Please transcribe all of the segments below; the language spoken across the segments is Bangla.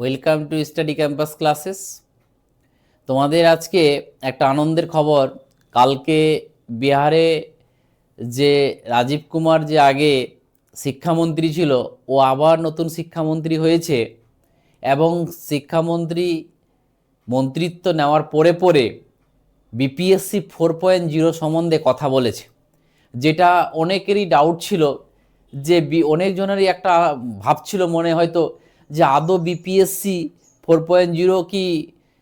Welcome to study campus classes তোমাদের আজকে একটা আনন্দের খবর। কালকে বিহারে যে রাজীব কুমার যে আগে শিক্ষামন্ত্রী ছিল, ও আবার নতুন শিক্ষামন্ত্রী হয়েছে এবং শিক্ষামন্ত্রী মন্ত্রিত্ব নেওয়ার পরে পরে বিপিএসসি ফোর পয়েন্ট জিরো সম্বন্ধে কথা বলেছে। যেটা অনেকেরই ডাউট ছিল যে অনেকজনেরই একটা ভাবছিল মনে, হয়তো যে আদৌ বিপিএসসি ফোর পয়েন্ট জিরো কি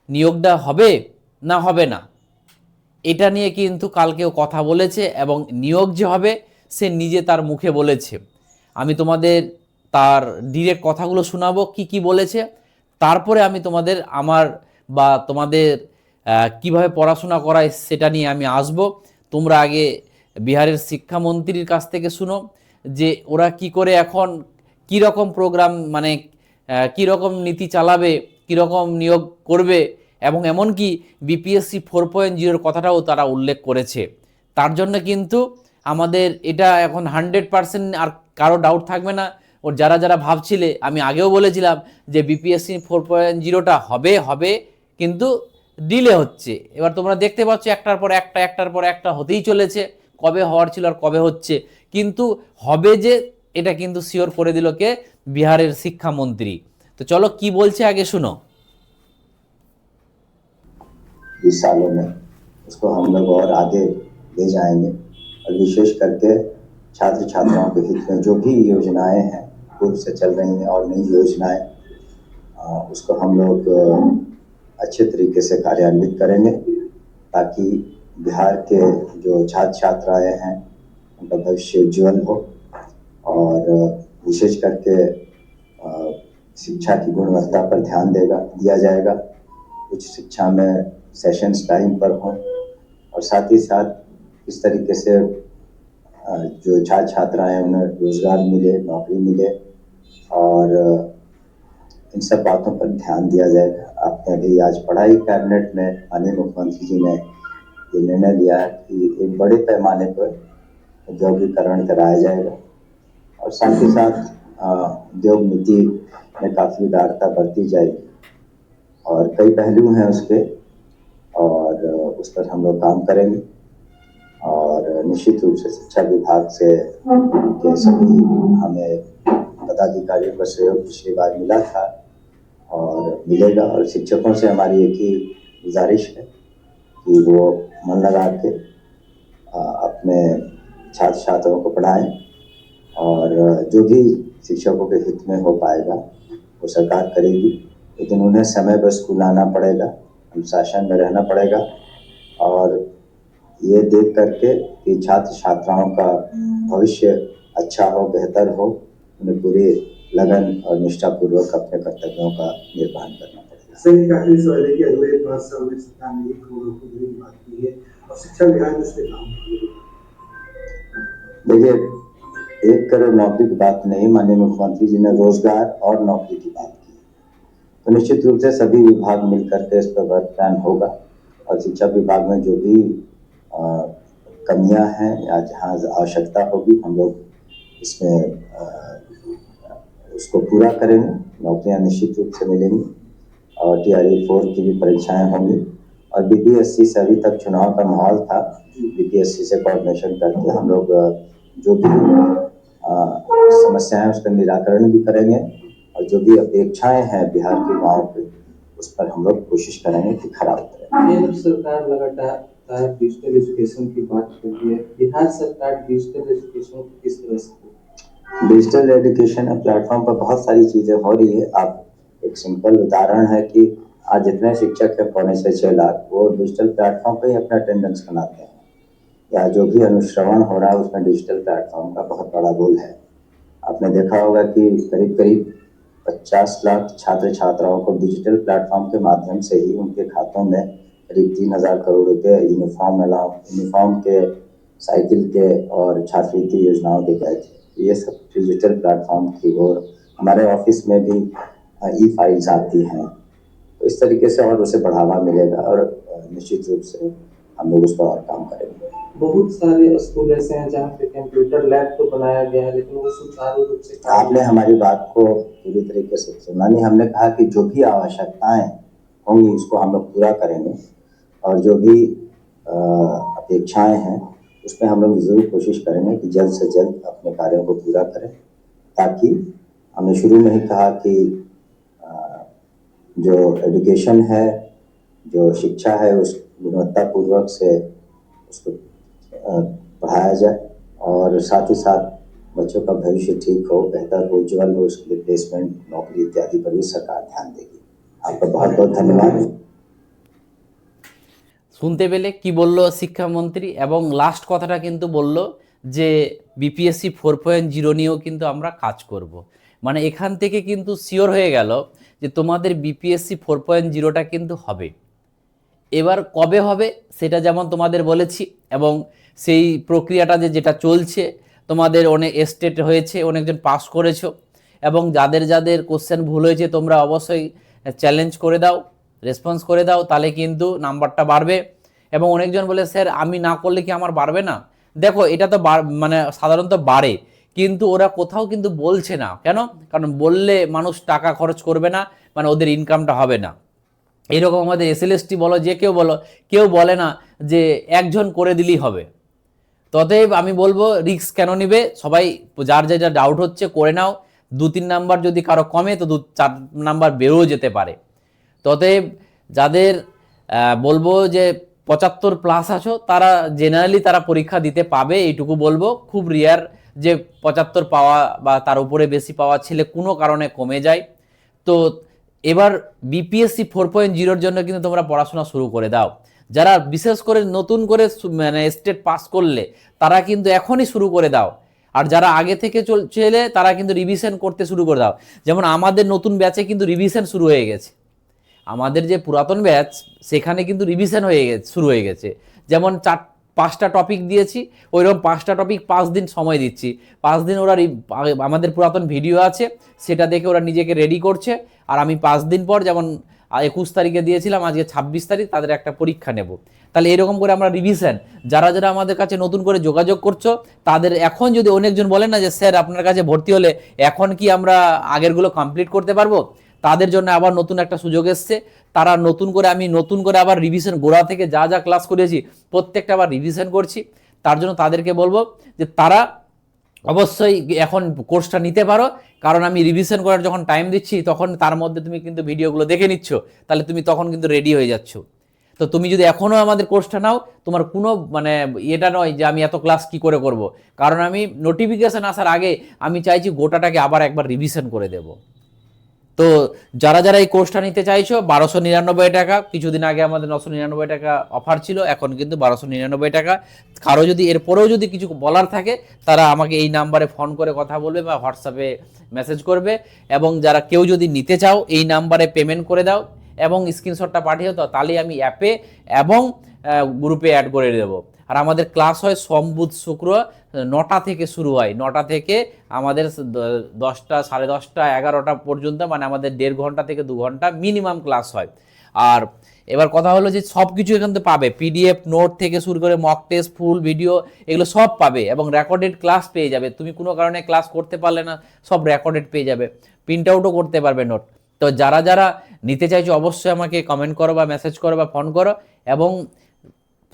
নিয়োগটা হবে না হবে না? এটা নিয়ে কিন্তু কালকেও কথা বলেছে এবং নিয়োগ যে হবে, সে নিজে তার মুখে বলেছে। আমি তোমাদের তার ডিরেক্ট কথাগুলো শোনাবো, কি কি বলেছে। তারপরে আমি তোমাদের আমার বা তোমাদের কীভাবে পড়াশোনা করায় সেটা নিয়ে আমি আসব। তোমরা আগে বিহারের শিক্ষামন্ত্রীর কাছ থেকে শুনো যে ওরা কি করে এখন কি রকম প্রোগ্রাম মানে আহ, কি রকম নীতি চালাবে কি রকম নিয়োগ করবে এবং এমনকি বিপিএসসি ফোর পয়েন্ট জিরোর কথাটাও তারা উল্লেখ করেছে। তার জন্য কিন্তু আমাদের এটা এখন হান্ড্রেড পার্সেন্ট আর কারও ডাউট থাকবে না। ওর যারা যারা ভাবছিলে আমি আগেও বলেছিলাম যে বিপিএসসি ফোর পয়েন্ট জিরোটা হবে হবে কিন্তু ডিলে হচ্ছে। এবার তোমরা দেখতে পাচ্ছ একটার পর একটা একটার পর একটা হতেই চলেছে কবে হওয়ার ছিল আর কবে হচ্ছে। কিন্তু হবে যে এটা কিন্তু শিওর করে দিল কে? বিহারের শিক্ষামন্ত্রী তো চলো কি বলছে আগে শুনো बीस सालों में उसको हम लोग और आगे ले जाएंगे और विशेष करके छात्र छात्राओं के हित में जो भी योजनाएं हैं पूर्व से चल रही हैं और नई योजनाएं आ, उसको हम लोग आ, अच्छे तरीके से कार्यान्वित करेंगे ताकि बिहार के जो छात्र छात्राएं हैं उनका भविष्य उज्जवल हो और आ, विशेष करके शिक्षा की गुणवत्ता पर ध्यान देगा, दिया जाएगा। उच्च शिक्षा में सेशंस टाइम पर हों और साथ ही साथ इस तरीके से जो छात्र छात्राएँ हैं, उन्हें रोज़गार मिले, नौकरी मिले और इन सब बातों पर ध्यान दिया जाएगा आपने अभी आज पढ़ाई कैबिनेट में माननीय मुख्यमंत्री जी ने ये निर्णय लिया है कि एक बड़े पैमाने पर औद्योगिकरण कराया जाएगा। और साथ ही साथ उद्योग नीति में काफ़ी उदारता बढ़ती जाएगी। और कई पहलू हैं उसके और उस पर हम लोग काम करेंगे। और निश्चित रूप से शिक्षा विभाग से के सभी हमें पदाधिकारियों का सहयोग पिछली बार मिला था, और मिलेगा। और शिक्षकों से हमारी एक ही गुजारिश है कि वो मन लगा के अपने छात्र छात्राओं को पढ़ाएँ। और जो भी शिक्षकों के हित में हो पाएगा वो सरकार करेगी लेकिन उन्हें समय पर स्कूल आना पड़ेगा अनुशासन में रहना पड़ेगा। और ये देख करके कि छात्र छात्राओं का भविष्य अच्छा हो बेहतर हो उन्हें पूरी लगन और निष्ठापूर्वक अपने कर्तव्यों का निर्वहन करना पड़ेगा। सर काफ़ी सवाल है कि अगले पाँच साल में सरकार ने एक करोड़ रुपए की बात की है और शिक्षा विभाग में काम कर रही है। देखिए एक करोड़ नौकरी की बात नहीं माननीय मुख्यमंत्री जी ने रोज़गार और नौकरी की बात की। तो निश्चित रूप से सभी विभाग मिलकर के इस पर वर्क प्लान होगा और शिक्षा विभाग में जो भी कमियाँ हैं या जहाँ आवश्यकता होगी हम लोग इसमें उसको पूरा करेंगे। नौकरियाँ निश्चित रूप से मिलेंगी और टी आर फोर की भी परीक्षाएँ होंगी। और बीपीएससी से अभी तक चुनाव का माहौल था। बीपीएससी से कोऑर्डिनेशन करके हम लोग जो भी अ, है उसका निराकरण भी करेंगे और जो भी अपेक्षाएँ हैं बिहार के गाँव पे उस पर हम लोग कोशिश करेंगे कि खरा उतरे केंद्र सरकार लगातार डिजिटल एजुकेशन की बात करती है। बिहार सरकार डिजिटल एजुकेशन को किस तरह से डिजिटल एजुकेशन प्लेटफॉर्म पर बहुत सारी चीज़ें हो रही है। आप एक सिंपल उदाहरण है कि आज जितने शिक्षक है पौने से छह लाख वो डिजिटल प्लेटफॉर्म पर ही अपना अटेंडेंस बनाते हैं। या जो भी अनुश्रवण हो रहा है उसमें डिजिटल प्लेटफॉर्म का बहुत बड़ा रोल है। आपने देखा होगा कि करीब करीब 50 लाख छात्र छात्राओं को डिजिटल प्लेटफॉर्म के माध्यम से ही उनके खातों में करीब तीन हज़ार करोड़ रुपए यूनिफॉर्म अलाउ यूनिफॉर्म के साइकिल के और छात्रवृत्ति योजनाओं के थे ये सब डिजिटल प्लेटफॉर्म की और हमारे ऑफ़िस में भी ई फाइल्स आती हैं। तो इस तरीके से और उसे बढ़ावा मिलेगा और निश्चित रूप से हम लोग उस पर और काम करेंगे। बहुत सारे स्कूल ऐसे हैं जहाँ पे कंप्यूटर लैब तो बनाया गया है लेकिन वो सुचारू रूप से आपने हमारी बात को पूरी तरीके से सुना नहीं। हमने कहा कि जो भी आवश्यकताएँ होंगी उसको हम लोग पूरा करेंगे। और जो भी अपेक्षाएँ हैं उसमें हम लोग ज़रूर कोशिश करेंगे कि जल्द से जल्द अपने कार्यों को पूरा करें ताकि हमने शुरू में ही कहा कि जो एजुकेशन है जो शिक्षा है उस गुणवत्तापूर्वक से उसको अ, पढ़ाया जाए और साथ ही साथ बच्चों का भविष्य ठीक हो बेहतर हो उज्जवल हो उसके लिए प्लेसमेंट नौकरी इत्यादि पर भी सरकार ध्यान देगी आपका बहुत बहुत धन्यवाद শুনতে পেলে কি বলল শিক্ষামন্ত্রী এবং লাস্ট কথাটা কিন্তু বলল যে বিপিএসসি ফোর পয়েন্ট জিরো নিয়েও কিন্তু আমরা কাজ করব। মানে এখান থেকে কিন্তু শিওর হয়ে গেল যে তোমাদের বিপিএসসি ফোর পয়েন্ট জিরোটা কিন্তু হবে এবার কবে হবে সেটা যেমন তোমাদের বলেছি এবং সেই প্রক্রিয়াটা যে যেটা চলছে, তোমাদের অনেক স্টেট হয়েছে, অনেকজন পাস করেছ এবং যাদের যাদের কোশ্চেন ভুল হয়েছে তোমরা অবশ্যই চ্যালেঞ্জ করে দাও রেসপন্স করে দাও, তাহলে কিন্তু নাম্বারটা বাড়বে। এবং অনেকজন বলে, স্যার, আমি না করলে কি আমার বাড়বে না? দেখো, এটা তো মানে সাধারণত বাড়ে, কিন্তু ওরা কোথাও কিন্তু বলছে না। কেন? কারণ বললে মানুষ টাকা খরচ করবে না মানে ওদের ইনকামটা হবে না। এরকম আমাদের এসএলএসটি বলো, যে কেউ বলো, কেউ বলে না যে একজন করে দিলেই হবে। ততএব আমি বলব রিস্ক কেন নিবে? সবাই যার যা যা ডাউট হচ্ছে, করে নাও। দু তিন নাম্বার যদি কারও কমে, তো দু চার নাম্বার বেরোও যেতে পারে। ততএব যাদের বলব যে পঁচাত্তর প্লাস আছো, তারা জেনারেলি তারা পরীক্ষা দিতে পাবে, এইটুকু বলব। খুব রিয়ার যে পঁচাত্তর পাওয়া বা তার উপরে বেশি পাওয়া ছেলে কোনো কারণে কমে যায়। তো এবার বিপিএসসি ফোর পয়েন্ট জিরোর জন্য কিন্তু তোমরা পড়াশোনা শুরু করে দাও। যারা বিশেষ করে নতুন করে মানে স্টেট পাস করলে, তারা কিন্তু এখনই শুরু করে দাও। আর যারা আগে থেকে চল চলে তারা কিন্তু রিভিশন করতে শুরু করে দাও। যেমন আমাদের নতুন ব্যাচে কিন্তু রিভিশন শুরু হয়ে গেছে। আমাদের যে পুরাতন ব্যাচ সেখানে কিন্তু রিভিশন হয়ে গেছে, শুরু হয়ে গেছে। যেমন চার পাঁচটা টপিক দিয়েছি, ওইরকম পাঁচটা টপিক পাঁচ দিন সময় দিচ্ছি। পাঁচ দিন ওরা আমাদের পুরাতন ভিডিও আছে, সেটা দেখে ওরা নিজেকে রেডি করছে, আর আমি পাঁচ দিন পর যেমন একুশ তারিখে দিয়েছিলাম, আজকে ছাব্বিশ তারিখ, তাদের একটা পরীক্ষা নেব। তাহলে এরকম করে আমরা রিভিশন যারা যারা আমাদের কাছে নতুন করে যোগাযোগ করছ, তাদের এখন যদি অনেকজন বলেন না যে, স্যার, আপনার কাছে ভর্তি হলে এখন কি আমরা আগেরগুলো কমপ্লিট করতে পারব? তাদের জন্য আবার নতুন একটা সুযোগ এসছে। তারা নতুন করে আমি নতুন করে আবার রিভিশন গোড়া থেকে যা যা ক্লাস করেছি, প্রত্যেকটা আবার রিভিশন করছি। তার জন্য তাদেরকে বলব যে তারা অবশ্যই এখন কোর্সটা নিতে পারো। কারণ আমি রিভিশন করার যখন টাইম দিচ্ছি, তখন তার মধ্যে তুমি কিন্তু ভিডিওগুলো দেখে নিচ্ছ। তাহলে তুমি তখন কিন্তু রেডি হয়ে যাচ্ছ। তো তুমি যদি এখনও আমাদের কোর্সটা নাও, তোমার কোনো মানে এটা নয় যে আমি এত ক্লাস কি করে করব। কারণ আমি নোটিফিকেশন আসার আগে আমি চাইছি গোটাটাকে আবার একবার রিভিশন করে দেব। তো যারা যারা এই কোর্সটা নিতে চাইছো, বারোশো নিরানব্বই টাকা, কিছুদিন আগে আমাদের নশো নিরানব্বই টাকা অফার ছিল, এখন কিন্তু বারোশো নিরানব্বই টাকা। কারও যদি, এরপরেও যদি কিছু বলার থাকে, তারা আমাকে এই নাম্বারে ফোন করে কথা বলবে বা হোয়াটসঅ্যাপে মেসেজ করবে। এবং যারা কেউ যদি নিতে চাও, এই নাম্বারে পেমেন্ট করে দাও। এবং স্ক্রিনশটটা পাঠিয়ে দাও, তাহলে আমি অ্যাপে এবং গ্রুপে অ্যাড করে দেবো। আর আমাদের ক্লাস হয় সোম বুধ শুক্র, নটা থেকে শুরু হয়। নটা থেকে আমাদের দশটা, সাড়ে দশটা, এগারোটা পর্যন্ত মানে আমাদের দেড় ঘণ্টা থেকে দু ঘণ্টা মিনিমাম ক্লাস হয়। আর এবার কথা হলো যে সব কিছু এখান থেকে পাবে। পিডিএফ নোট থেকে শুরু করে মক টেস্ট ফুল ভিডিও এগুলো সব পাবে এবং রেকর্ডেড ক্লাস পেয়ে যাবে। তুমি কোনো কারণে ক্লাস করতে পারলে না, সব রেকর্ডেড পেয়ে যাবে। প্রিন্ট আউটও করতে পারবে নোট তো যারা যারা নিতে চাইছো, অবশ্যই আমাকে কমেন্ট করো বা মেসেজ করো বা ফোন করো এবং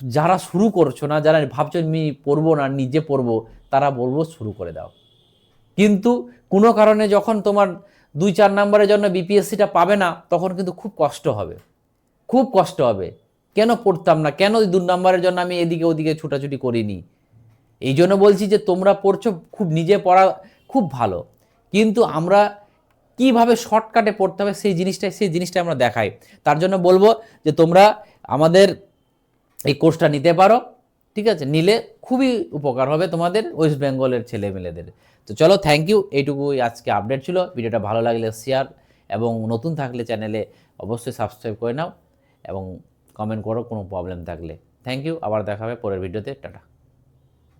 যারা শুরু করছ না, যারা ভাবছ আমি পড়ব না নিজে পড়ব, তারা বলব শুরু করে দাও। কিন্তু কোনো কারণে যখন তোমার দুই চার নম্বরের জন্য বিপিএসসিটা পাবে না, তখন কিন্তু খুব কষ্ট হবে। খুব কষ্ট হবে। কেন পড়তাম না? কেন দু নম্বরের জন্য আমি এদিকে ওদিকে ছুটাছুটি করিনি? এই জন্য বলছি যে তোমরা পড়ছো, খুব নিজে পড়া খুব ভালো। কিন্তু আমরা কীভাবে শর্টকাটে পড়তে হবে, সেই জিনিসটাই, সেই জিনিসটা আমরা দেখাই। তার জন্য বলব যে তোমরা আমাদের এই কোর্সটা নিতে পারো, ঠিক আছে? নিলে খুবই উপকার হবে তোমাদের ওয়েস্ট বেঙ্গলের ছেলেমেয়েদের। তো চলো থ্যাংক ইউ এইটুকুই আজকে আপডেট ছিল। ভিডিওটা ভালো লাগলে শেয়ার এবং নতুন থাকলে চ্যানেলে অবশ্যই সাবস্ক্রাইব করে নাও এবং কমেন্ট করো, কোনো প্রবলেম থাকলে। থ্যাংক ইউ আবার দেখা হবে পরের ভিডিওতে টাটা।